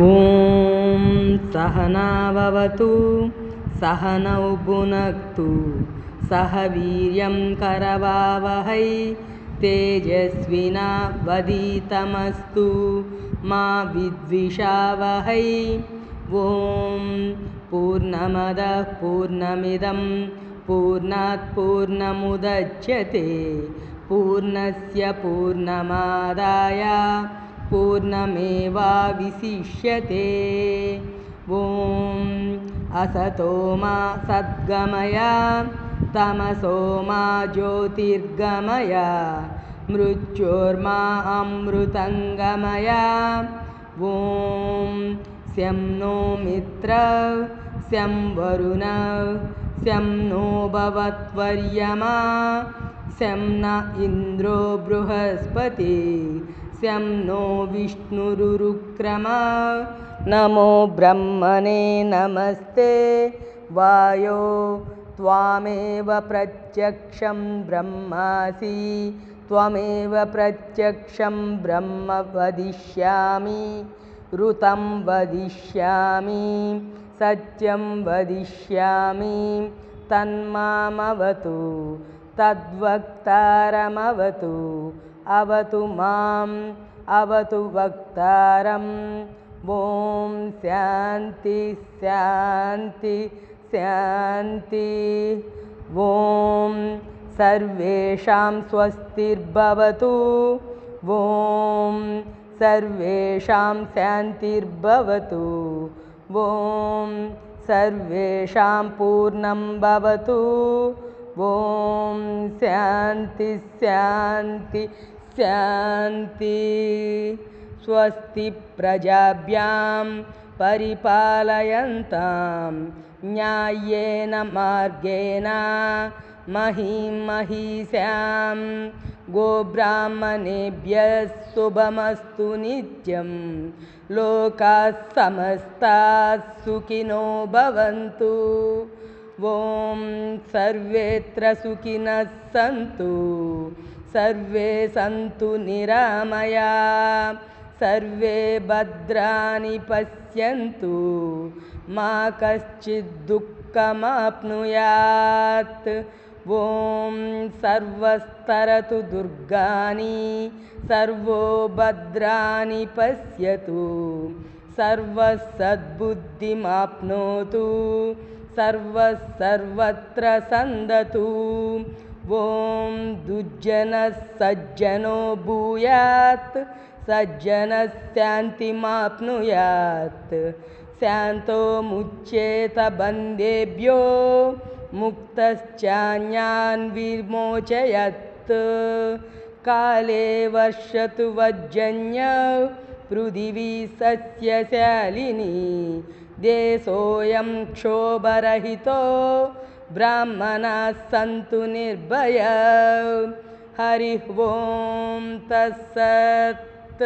ॐ सहनाववतु सहनौ भुनक्तु सह वीर्यं करवावहै तेजस्विनावधीतमस्तु मा विद्विषावहै। ॐ पूर्णमदः पूर्णमिदं पूर्णात् पूर्णमुदच्यते पूर्णस्य पूर्णमादाय पूर्णमेवावशिष्यते। ॐ असतो मा सद्गमय तमसो मा ज्योतिर्गमय मृत्योर्मा अमृतङ्गमय। ॐ शं नो मित्र शं वरुण शं नो भवत्वर्यमा शं न इन्द्रो बृहस्पति शं नो विष्णुरुरुक्रमा। नमो ब्रह्मणे नमस्ते। वायो त्वामेव प्रत्यक्षं ब्रह्मासि। त्वमेव प्रत्यक्षं ब्रह्म वदिष्यामि। ऋतं वदिष्यामि। सत्यं वदिष्यामि। तन्मामवतु। तद्वक्तारमवतु अवतु माम् अवतु वक्तारम् ॐ शान्ति शान्ति शान्ति। ॐ सर्वेषां स्वस्तिर्भवतु। ॐ सर्वेषां शान्तिर्भवतु। ॐ सर्वेषां पूर्णं भवतु। ॐ शान्ति शान्ति शान्ति। स्वस्ति प्रजाभ्यां परिपालयन्तां न्याय्येन मार्गेण महीं महिषां गोब्राह्मणेभ्यः शुभमस्तु नित्यं। लोकाः समस्ताः सुखिनो भवन्तु ॐ सर्वेऽत्र सुखिनः सन्तु सर्वे सन्तु निरामया सर्वे भद्राणि पश्यन्तु मा कश्चिद्दुःखमाप्नुयात् ॐ सर्वस्तरतु दुर्गानि सर्वो भद्राणि पश्यतु सर्वसद्बुद्धिमाप्नोतु सर्वः सर्वत्र सन्दतु। ॐ दुर्जनः सज्जनो भूयात् सज्जनः शान्तिमाप्नुयात् शान्तो मुच्येत बन्धेभ्यो मुक्तश्चान्यान् विमोचयत्। काले वर्षतु वज्जन्य पृथिवी सस्यशालिनी देशोऽयं क्षोभरहितो ब्राह्मणाः सन्तु निर्भय। हरिः ॐ तत्सत्